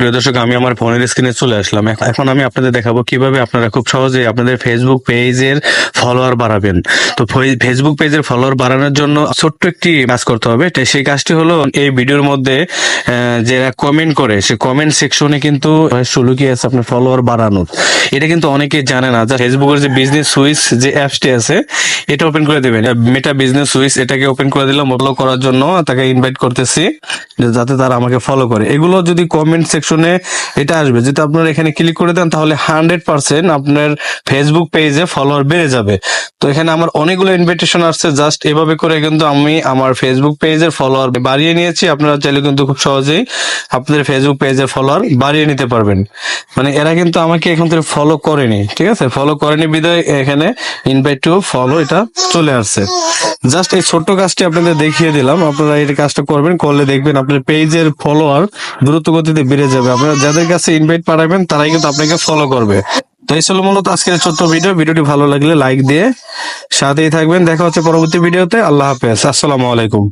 প্রিয় দর্শক, আমি আমার ফোনের স্ক্রিনে চলে আসলাম। এখন আমি আপনাদের দেখাবো কীভাবে আপনারা খুব সহজে আপনাদের ফেসবুক পেজের ফলোয়ার বাড়াবেন। তো ফেসবুক পেজের ফলোয়ার বাড়ানোর জন্য ছোট্ট একটি কাজ করতে হবে। সেই কাজটি হলো এই ভিডিওর মধ্যে যারা কমেন্ট করে, সে কমেন্ট সেকশনে কিন্তু শুরু কি আছে আপনার ফলোয়ার বাড়ানোর। এটা কিন্তু অনেকে জানে না। যা ফেসবুকের যে বিজনেস সুইচ যে অ্যাপসটি আছে, এটা ওপেন করে দেবেন। মেটা বিজনেস সুইচ এটাকে ওপেন করে দিলাম ফলো করার জন্য তাকে ইনভাইট করতেছি, যাতে তারা আমাকে ফলো করে। এগুলো যদি কমেন্ট সেকশনে এটা আসবে। যদি আপনারা এখানে ক্লিক করে দেন, তাহলে হান্ড্রেড পার্সেন্ট আপনার ফেসবুক পেজে ফলোয়ার বেড়ে যাবে। তো এখানে আমার অনেকগুলো ইনভিটেশন আসছে। জাস্ট এভাবে করে কিন্তু আমি আমার ফেসবুক পেজের ফলোয়ার বাড়িয়ে নিয়েছি। আপনারা চাইলে কিন্তু খুব সহজেই আপনাদের ফেসবুক পেজের ফলোয়ার বাড়িয়ে নিতে পারবেন। মানে এরা কিন্তু আমাকে এখন থেকে ফলো করেনি, ঠিক আছে? ফলো করেনি বিদায় এখানে ইনভাইট টু ফলো এটা চলে আসছে। জাস্ট এই ছোট্ট কাজটি আপনাদের দেখিয়ে দিলাম। আপনারা এই কাজটা করবেন, করলে দেখবেন আপনার পেজের ফলোয়ার দ্রুত গতিতে বেড়ে যাবে। আপনারা যাদের কাছে ইনভাইট পাঠাবেন, তারাই কিন্তু আপনাকে ফলো করবে। তো এই ছিল মূলত আজকের ছোট্ট ভিডিও ভিডিওটি ভালো লাগলে লাইক দিয়ে সাথেই থাকবেন। দেখা হচ্ছে পরবর্তী ভিডিওতে আল্লাহ হাফেজ। আসসালামু আলাইকুম।